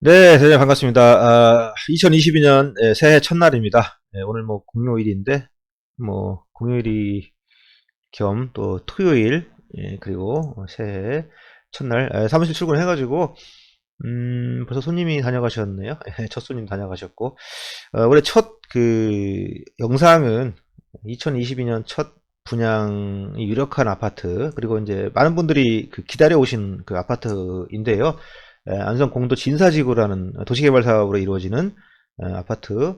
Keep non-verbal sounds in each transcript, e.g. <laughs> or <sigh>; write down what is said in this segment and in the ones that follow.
네, 대장님 반갑습니다. 아, 2022년 예, 새해 첫날입니다. 예, 오늘 뭐 공휴일인데, 뭐 공휴일이 겸 또 토요일, 예, 그리고 새해 첫날 예, 사무실 출근해가지고 음, 벌써 손님이 다녀가셨네요. <laughs> 예, 첫 손님 다녀가셨고, 어, 원래 첫 그 영상은 2022년 첫 분양이 유력한 아파트, 그리고 이제 많은 분들이 그 기다려 오신 그 아파트인데요. 에, 안성 공도 진사지구라는 도시개발 사업으로 이루어지는 에, 아파트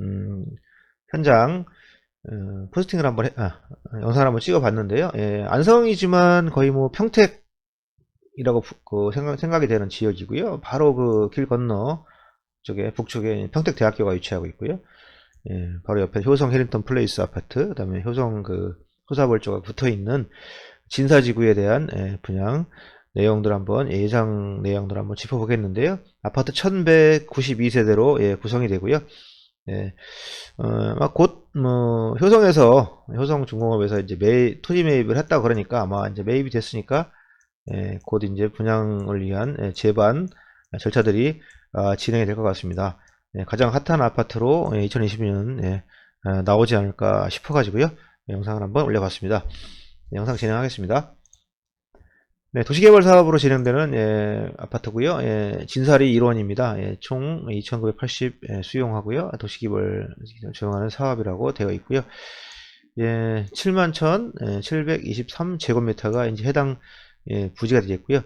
음, 현장 어, 포스팅을 한번 해, 아, 영상을 한번 찍어봤는데요. 예, 안성이지만 거의 뭐 평택이라고 부- 그 생각, 생각 이 되는 지역이고요. 바로 그 길 건너 쪽에 북쪽에 평택대학교가 위치하고 있고요. 예, 바로 옆에 효성 해링턴 플레이스 아파트, 그다음에 효성 그 호사벌조가 붙어 있는 진사지구에 대한 예, 분양 내용들 한번 예상 내용들 한번 짚어보겠는데요. 아파트 1192세대로 예, 구성이 되고요. 예, 어, 곧, 뭐, 효성에서, 효성중공업에서 이제 매, 토지 매입을 했다 그러니까 아마 이제 매입이 됐으니까, 예, 곧 이제 분양을 위한 예, 제반 절차들이 아, 진행이 될 것 같습니다. 예, 가장 핫한 아파트로 2022년 나오지 않을까 싶어가지고요. 영상을 한번 올려봤습니다. 네, 영상 진행하겠습니다. 네, 도시개발 사업으로 진행되는 예, 아파트고요. 예, 진사리 1원입니다. 예, 총 2,980 예, 수용하고요. 도시개발 조용하는 사업이라고 되어 있고요. 예, 71,723 제곱미터가 이제 해당 예, 부지가 되겠고요.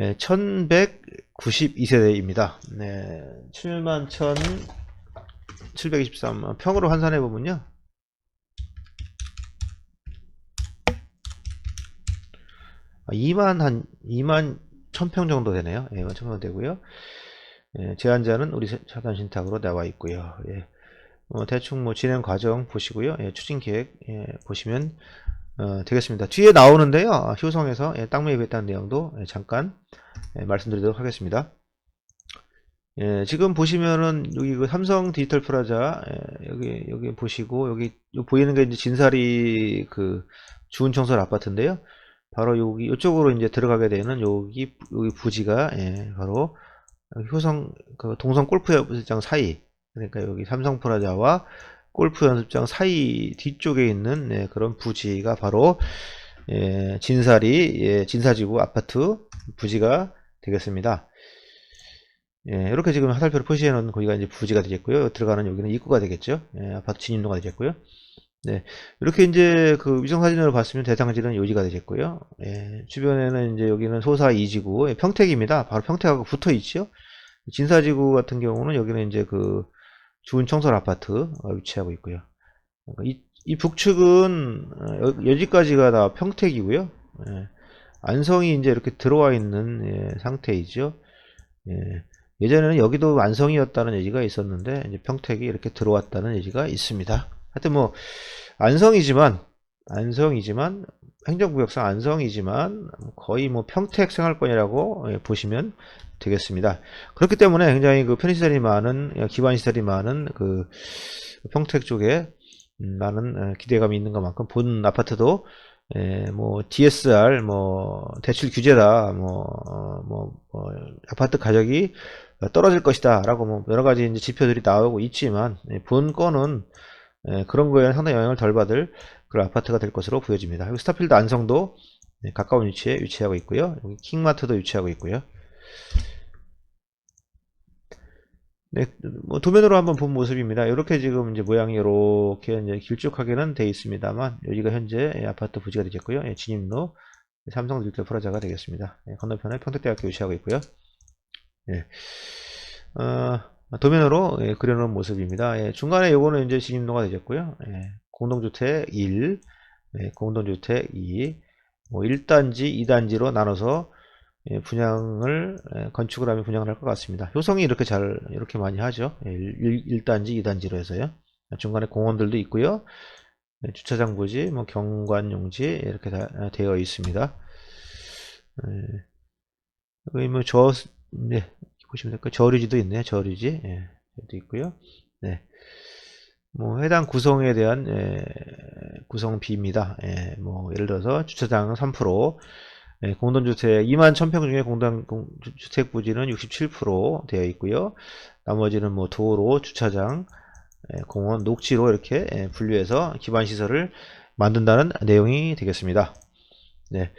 예, 1,192세대입니다. 네, 71,723 평으로 환산해 보면요. 2만 한 2만 1000평 정도 되네요. 예, 2만 1000평 되고요. 예, 제한자는 우리 차단 신탁으로 나와 있고요. 예. 어, 대충 뭐 진행 과정 보시고요. 예, 추진 계획 예, 보시면 어, 되겠습니다. 뒤에 나오는데요. 아, 효성에서 예, 땅 매입했다는 내용도 예, 잠깐 예, 말씀드리도록 하겠습니다. 예, 지금 보시면은 여기 그 삼성 디지털 프라자 예, 여기 여기 보시고 여기 요 보이는 게 이제 진사리 그 주운 청설 아파트인데요. 바로 여기 이쪽으로 이제 들어가게 되는 여기 여기 부지가 예, 바로 효성 그 동성 골프 연습장 사이 그러니까 여기 삼성 프라자와 골프 연습장 사이 뒤쪽에 있는 예, 그런 부지가 바로 예, 진사리 예, 진사지구 아파트 부지가 되겠습니다. 예, 이렇게 지금 화살표를 표시해 놓은 거기가 이제 부지가 되겠고요. 들어가는 여기는 입구가 되겠죠. 예, 아파트 진입로가 되겠고요. 네, 이렇게 이제 그 위성 사진으로 봤으면 대상지는 여기가 되겠고요. 예, 주변에는 이제 여기는 소사 2지구, 예, 평택입니다. 바로 평택하고 붙어 있죠. 진사지구 같은 경우는 여기는 이제 그 주은 청설 아파트 위치하고 있고요. 그러니까 이, 이 북측은 어, 여- 여기까지가 다 평택이고요. 예, 안성이 이제 이렇게 들어와 있는 예, 상태이죠. 예, 예전에는 여기도 안성이었다는 얘기가 있었는데 이제 평택이 이렇게 들어왔다는 얘기가 있습니다. 하여튼 뭐 안성이지만 안성이지만 행정구역상 안성이지만 거의 뭐 평택 생활권이라고 예, 보시면 되겠습니다. 그렇기 때문에 굉장히 그 편의시설이 많은 예, 기반시설이 많은 그 평택 쪽에 음, 많은 예, 기대감이 있는 것만큼 본 아파트도 예, 뭐 DSR 뭐 대출 규제다 뭐, 어, 뭐, 뭐 아파트 가격이 떨어질 것이다 라고 뭐 여러 가지 이제 지표들이 나오고 있지만 예, 본 건은 예, 그런 거에 상당히 영향을 덜 받을 그런 아파트가 될 것으로 보여집니다. 여기 스타필드 안성도 네, 가까운 위치에 위치하고 있고요. 여기 킹마트도 위치하고 있고요. 네, 뭐 도면으로 한번 본 모습입니다. 이렇게 지금 이제 모양이 이렇게 이제 길쭉하게는 돼 있습니다만 여기가 현재 예, 아파트 부지가 되겠고요. 예, 진입로 삼성 디지털 프라자가 되겠습니다. 예, 건너편에 평택대학교 위치하고 있고요. 예. 어, 도면으로 예, 그려놓은 모습입니다. 예, 중간에 요거는 이제 진입로가 되겠고요. 예, 공동주택 1, 예, 공동주택 2, 뭐 1단지, 2단지로 나눠서 예, 분양을 예, 건축을 하면 분양을 할 것 같습니다. 효성이 이렇게 잘 이렇게 많이 하죠. 예, 1, 단지 2단지로 해서요. 중간에 공원들도 있고요. 예, 주차장 부지, 뭐 경관 용지 이렇게 다 아, 되어 있습니다. 예, 여기 뭐 저 네, 보시면 될까요? 저류지도 있네요. 저류지. 예, 도 있고요. 네. 뭐 해당 구성에 대한 예, 구성비입니다. 예, 뭐 예를 들어서 주차장은 3%, 예, 공동주택 2만 1000평 중에 공동 주택 부지는 67% 되어 있고요. 나머지는 뭐 도로, 주차장, 예, 공원, 녹지로 이렇게 예, 분류해서 기반 시설을 만든다는 내용이 되겠습니다. 네.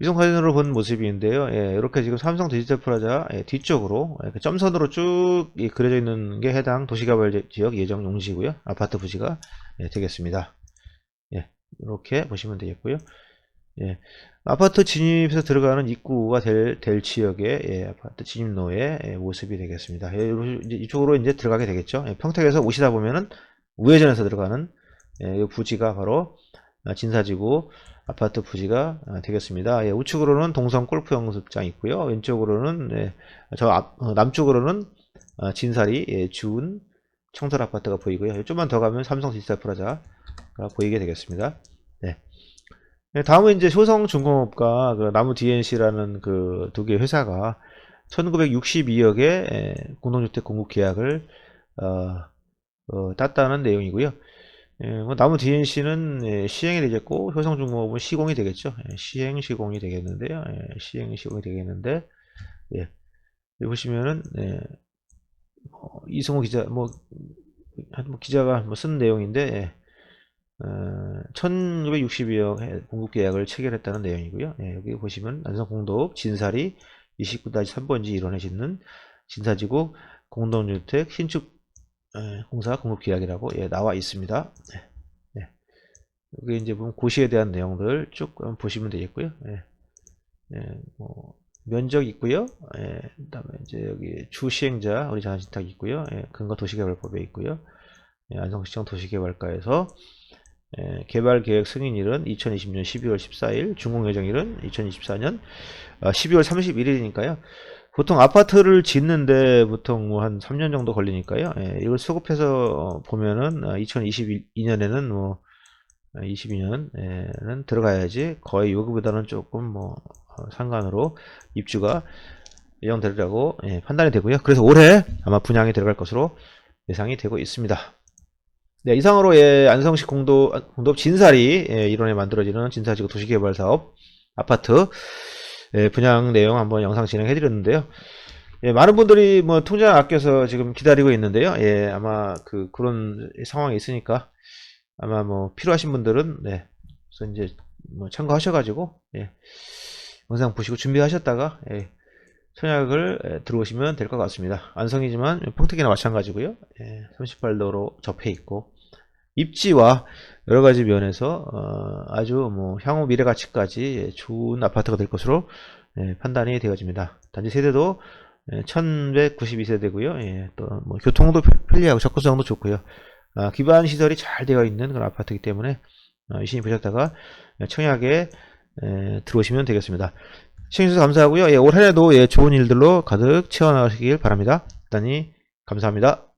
위성 사진으로 본 모습인데요. 예, 이렇게 지금 삼성 디지털 프라자 예, 뒤쪽으로 예, 그 점선으로 쭉 이, 그려져 있는 게 해당 도시개발 지- 지역 예정 용지고요. 아파트 부지가 예, 되겠습니다. 예, 이렇게 보시면 되겠고요. 예, 아파트 진입해서 들어가는 입구가 될, 될 지역의 예, 아파트 진입로의 예, 모습이 되겠습니다. 예, 이제 이쪽으로 이제 들어가게 되겠죠. 예, 평택에서 오시다 보면은 우회전해서 들어가는 예, 이 부지가 바로 아, 진사지구 아파트 부지가 아, 되겠습니다. 예, 우측으로는 동성 골프 연습장 있고요. 왼쪽으로는 예, 저 앞, 어, 남쪽으로는 아, 진사리 예, 주운 청설 아파트가 보이고요. 좀만 더 가면 삼성 디지털 프라자가 보이게 되겠습니다. 네. 네, 다음은 이제 효성 중공업과 그 나무 DNC라는 그 두 개 회사가 1962억의 공동주택 공급 계약을 어, 어, 땄다는 내용이고요. 예, 뭐 나무 DNC는 예, 시행이 되겠고 효성중공업은 시공이 되겠죠. 예, 시행 시공이 되겠는데요. 예, 시행 시공이 되겠는데 예, 여기 보시면은 예, 뭐 이승호 기자 뭐, 뭐 기자가 뭐 쓴 내용인데 예, 어, 1962억 공급 계약을 체결했다는 내용이고요. 예, 여기 보시면 난성공도읍 진사리 29-3번지 일원에 짓는 진사지구 공동주택 신축 예, 공사 공급 계약이라고 예, 나와 있습니다. 예, 예. 여기 이제 보면 고시에 대한 내용들 쭉 보시면 되겠고요. 예, 예, 뭐 면적 있고요. 예, 그다음에 이제 여기 주 시행자 우리 자산신탁 있고요. 예, 근거 도시개발법에 있고요. 예, 안성시청 도시개발과에서 예, 개발 계획 승인일은 2020년 12월 14일, 준공 예정일은 2024년 12월 31일이니까요. 보통 아파트를 짓는데 보통 뭐 한 3년 정도 걸리니까요. 예, 이걸 수급해서 어, 보면은 2022년에는 뭐 22년에는 들어가야지 거의 요구보다는 조금 뭐 어, 상관으로 입주가 예정되리라고 예, 판단이 되고요. 그래서 올해 아마 분양이 들어갈 것으로 예상이 되고 있습니다. 네, 이상으로 예, 안성시 공도 공도읍 진사리 예, 일원에 만들어지는 진사지구 도시개발 사업 아파트 예, 분양 내용 한번 영상 진행해 드렸는데요. 예, 많은 분들이 뭐 통장 아껴서 지금 기다리고 있는데요. 예, 아마 그 그런 상황이 있으니까 아마 뭐 필요하신 분들은 네, 그래서 이제 뭐 참고하셔가지고 예, 영상 보시고 준비하셨다가 예, 청약을 예, 들어오시면 될 것 같습니다. 안성이지만 평택이나 마찬가지고요. 예, 38도로 접해 있고 입지와 여러 가지 면에서 어, 아주 뭐 향후 미래 가치까지 예, 좋은 아파트가 될 것으로 예, 판단이 되어집니다. 단지 세대도 1192세대고요. 예, 또뭐 교통도 편리하고 접근성도 좋고요. 아, 기반 시설이 잘 되어 있는 그런 아파트이기 때문에 어, 유심히 보셨다가 청약에 에, 들어오시면 되겠습니다. 시청해주셔서 감사하고요. 예, 올 한해도 예, 좋은 일들로 가득 채워나가시길 바랍니다. 대단히 감사합니다.